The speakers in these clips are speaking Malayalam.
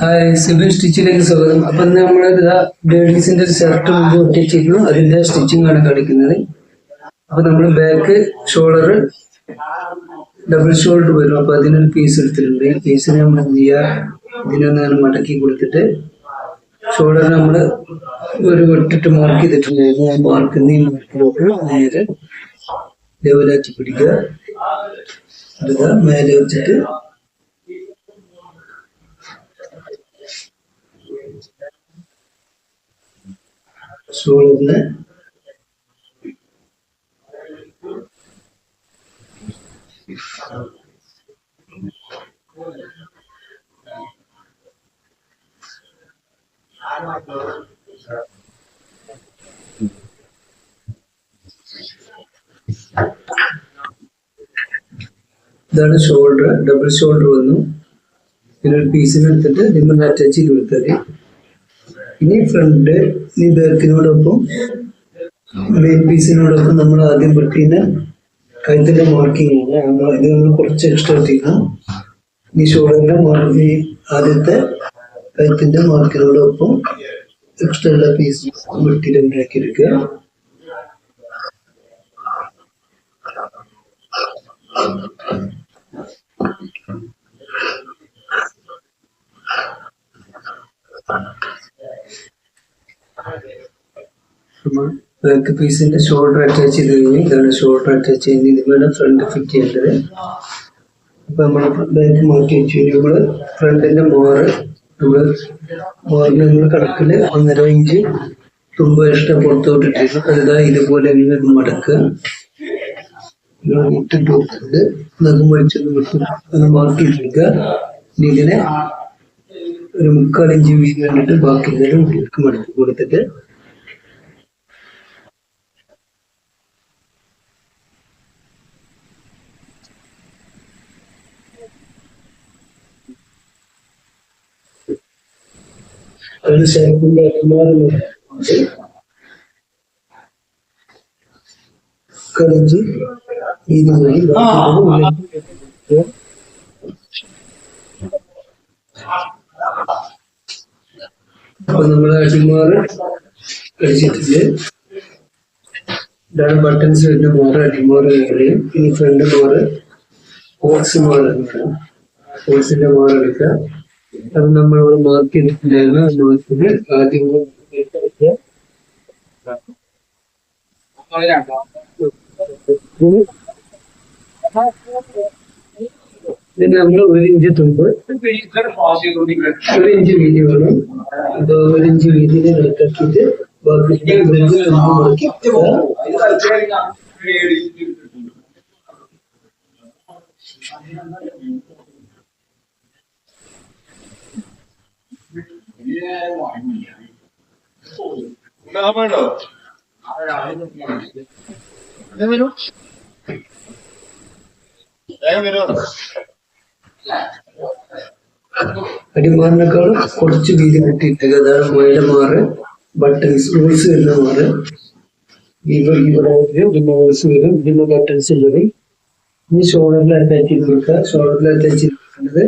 ഹായ് സിബിൽ സ്റ്റിച്ചിലേക്ക് സ്വാഗതം. അപ്പൊ നമ്മൾ ലേഡീസിന്റെ ഷർട്ട് മുമ്പ് ഒട്ടിച്ചിരിക്കുന്നു അതിന്റെ സ്റ്റിച്ചിങ് ആണ് കാണിക്കുന്നത്. അപ്പൊ നമ്മൾ ബാക്ക് ഷോൾഡർ ഡബിൾ ഷോൾഡർ വരും. അപ്പൊ അതിനൊരു പീസ് എടുത്തിട്ടുണ്ട്. ഈ പീസിനെ നമ്മൾ എന്ത് ചെയ്യുക ഇതിനൊന്ന് മടക്കി കൊടുത്തിട്ട് ഷോൾഡർ നമ്മൾ ഒരു വെട്ടിട്ട് മാർക്ക് ചെയ്തിട്ടുണ്ടായിരുന്നു ആ മാർക്ക് ഈ മാർക്കിലോട്ട് നേരെ ലെവലാക്കി പിടിക്കുക. മേലെ വെച്ചിട്ട് ഷോൾഡറിന് ഇതാണ് ഷോൾഡർ ഡബിൾ ഷോൾഡർ വന്നു. പിന്നെ ഒരു പീസിന് എടുത്തിട്ട് നിങ്ങൾ അറ്റാച്ച് ചെയ്ത് കൊടുത്തത് ഇനി ഫ്രണ്ട് ഇനി ബാക്കിനോടൊപ്പം മെയിൻ പീസിനോടൊപ്പം നമ്മൾ ആദ്യം പെട്ടിന് കഴുത്തിന്റെ മാർക്കിംഗ് ആണ്. ഇത് നമ്മൾ കുറച്ച് എക്സ്ട്രാ എത്തിക്കണം ഈ ഷോൾഡറിന്റെ മാർക്ക് ആദ്യത്തെ കഴുത്തിന്റെ മാർക്കിനോടൊപ്പം എക്സ്ട്രാ ഉള്ള പീസ് രണ്ടാക്കി എടുക്കുക. ബാക്ക് പീസിന്റെ ഷോൾഡർ അറ്റാച്ച് ചെയ്ത് കഴിഞ്ഞ് ഇതാണ് ഷോൾഡർ അറ്റാച്ച് ചെയ്യുന്നത്. ഇതിലാണ് ഫ്രണ്ട് ഫിറ്റ് ചെയ്യേണ്ടത്. അപ്പൊ നമ്മൾ ബാക്ക് മാറ്റി വെച്ചു. നമ്മൾ ഫ്രണ്ടിന്റെ മോറ് നമ്മൾ മോറിന് നമ്മൾ കണക്കിൽ ഒന്നര ഇഞ്ച് തുമ്പ് ഇഷ്ടം പുറത്തോട്ടിട്ടിരുന്നു അതിതാ ഇതുപോലെ ഇങ്ങനെ മടക്കുക ഇട്ടിട്ട് നഖം വലിച്ചൊന്ന് വിട്ടു. അത് ചെയ്തെടുക്കുക ഇനി ഇതിനെ ഒരു മുക്കാൽ ഇഞ്ച് വീതി കണ്ടിട്ട് ബാക്കി ഇതിലും ഉള്ളിലേക്ക് മടക്കി കൊടുത്തിട്ട് അതിന് വീതി വഴി ഉള്ളിലേക്ക്. അപ്പൊ നമ്മൾ അടിമാറ് കഴിച്ചിട്ടുണ്ട് ഇതാണ് ബട്ടൺസ് വരുന്ന മോറ് അടിമാറ് കയറിയും ഇനി ഫ്രണ്ട് മോറ് ഓക്സ് മോറ് എടുക്കണം ബോക്സിന്റെ മോറ് എടുക്കുക. അത് നമ്മൾ ഇവിടെ മാർക്ക് ചെയ്തിട്ടുണ്ടായിരുന്നു. അത് നോക്കിയിട്ട് ആദ്യം കഴിക്കുക. ഇതിന് നമ്മൾ ഒരു ഇഞ്ച് തുമ്പ്. ഒരു ഇഞ്ച് വീതി വേണം. അപ്പൊ ഒരു ഇഞ്ച് വീതിയിൽ കണക്കാക്കിയിട്ട് ബാക്കി ഒരു ഇഞ്ച് അടിമാറിനേക്കാളും കുറച്ച് വീതി കൂട്ടിയിട്ട് അതാണ് മാറ് ബട്ടൺസ് റൂൾസ് വരുന്ന മാറ്. ഇവിടെ ഇവിടെ ബട്ടൺസ് വരും. ഇനി ഷോൾഡറിൽ അറ്റാച്ച് ചെയ്ത് കൊടുക്കുക. അറ്റാച്ച് ചെയ്ത് കൊടുക്കേണ്ടത്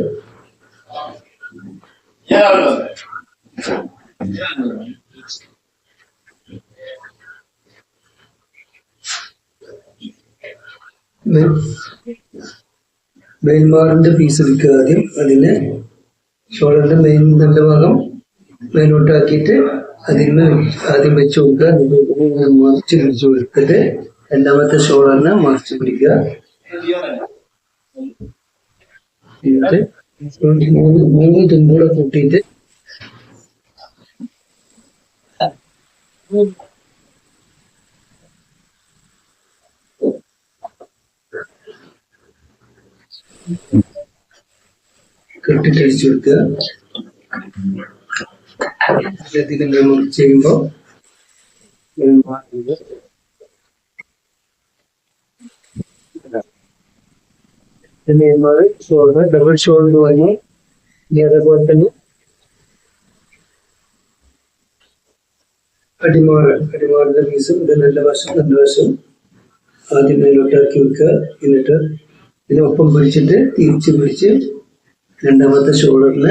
മേൽമാറിന്റെ പീസ് എടുക്കുക ആദ്യം. അതിന് ഷോൾഡറിന്റെ മെയിൻ നല്ല ഭാഗം മേലോട്ടാക്കിയിട്ട് അതിന് ആദ്യം വെച്ച് കൊടുക്കുക. മറിച്ച് പിടിച്ചു കൊടുത്തിട്ട് രണ്ടാമത്തെ ഷോൾഡറിനെ മറിച്ച് പിടിക്കുക. മൂന്ന് മൂന്ന് തുമ്പൂടെ കൂട്ടിയിട്ട് കെട്ടിട്ടടിച്ചു കൊടുക്കുക. ഇതിന്റെ മുറിച്ച് ചെയ്യുമ്പോ ഷോൾഡർ ഡബിൾ ഷോൾഡർ വാങ്ങി ഇനി അതേപോലെ തന്നെ അടിമാറ് അടിമാറിന്റെ പീസും ഇത് നല്ല വശം നല്ല വശം ആദ്യം മേലോട്ടാക്കി വെക്കുക. എന്നിട്ട് ഇതിനൊപ്പം പിടിച്ചിട്ട് തിരിച്ച് പിടിച്ച് രണ്ടാമത്തെ ഷോൾഡറിൽ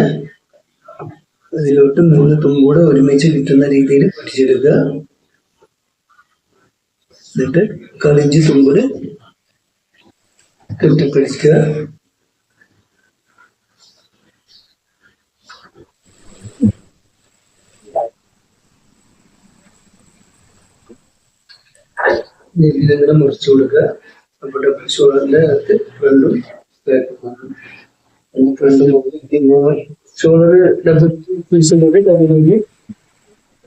അതിലോട്ട് മൂന്ന് തുമ്പൂടെ ഒരുമിച്ച് കിട്ടുന്ന രീതിയിൽ പിടിച്ചെടുക്കുക. എന്നിട്ട് കളിഞ്ച് തുമ്പൂടെ കെട്ടിപ്പിടിക്കുക മുറിച്ചു കൊടുക്കുക. ഉണ്ടെങ്കിൽ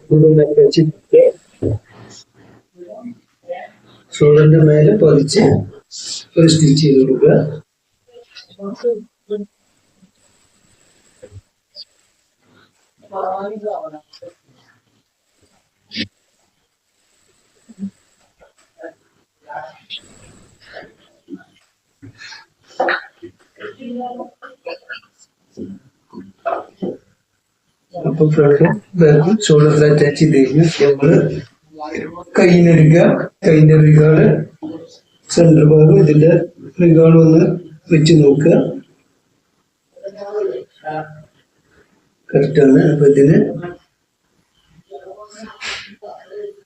അതിലേക്ക് വെച്ചിട്ട് ഷോൾഡറിന്റെ മേലെ പതിച്ച് ഒരു സ്റ്റിച്ച് ചെയ്ത് കൊടുക്കുക. അപ്പൊ ബാക്കും ഷോൾഡറിൽ അറ്റാച്ച് ചെയ്ത് കഴിഞ്ഞു നമ്മൾ കൈയിന് എടുക്കുക കൈയിന്റെ റിഗാൾ സെന്റർ ഭാഗം ഇതിന്റെ റിഗാൾ ഒന്ന് വെച്ച് നോക്കുക. കറക്റ്റാണ് അപ്പൊ ഇതിന്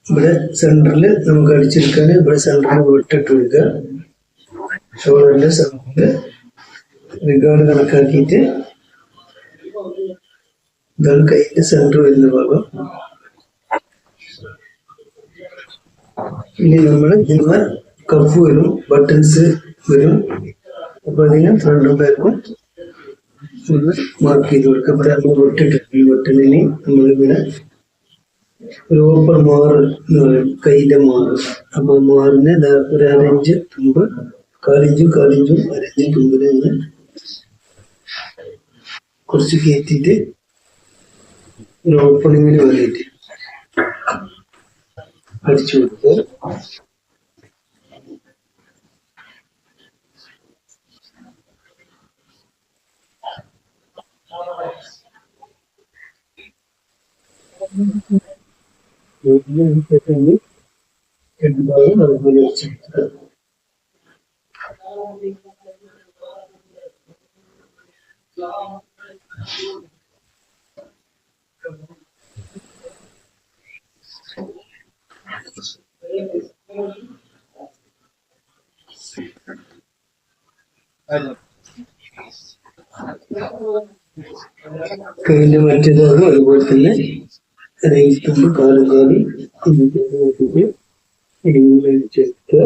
ഇവിടെ സെന്ററിൽ നമുക്ക് അടിച്ചെടുക്കാൻ ഇവിടെ സെന്ററിൽ വിട്ടിട്ട് കൊടുക്കുക. ഷോൾഡറിന്റെ സെന്ററിൽ റിഗാർഡ് കണക്കാക്കിയിട്ട് ഇതാണ് കൈന്റെ സെന്റർ വരുന്ന ഭാഗം. ഇനി നമ്മൾ ഇന്ന് കഫ് വരും ബട്ടൺസ് വരും. അപ്പൊ അതിന് ഫ്രണ്ടും ബാക്കും ഒന്ന് മാർക്ക് ചെയ്ത് കൊടുക്കുക അപ്പൊ നമ്മൾ വിട്ടിട്ടുണ്ട് ഈ ബട്ടണിന് നമ്മളിങ്ങനെ ഒരു ഓപ്പൺ മാറ് എന്ന് പറയും കയ്യിലെ മാറ് അപ്പൊ മാറിന് ഒരു അരഞ്ച് തുമ്പ് കാലിഞ്ചും കാലിഞ്ചും അരഞ്ച് തുമ്പിനെ ഇങ്ങനെ കുറച്ച് കയറ്റിയിട്ട് ഒരു ഓപ്പണിങ്ങിന് വേണ്ടിയിട്ട് അടിച്ചു കൊടുത്ത് രണ്ട് ഭാഗം അതുപോലെ വെച്ചെടുക്കുക കൈയിന്റെ മറ്റേ മറ്റേതാണ് അതുപോലെ തന്നെ റേറ്റും കാലും കാലും വെച്ചെടുക്കുക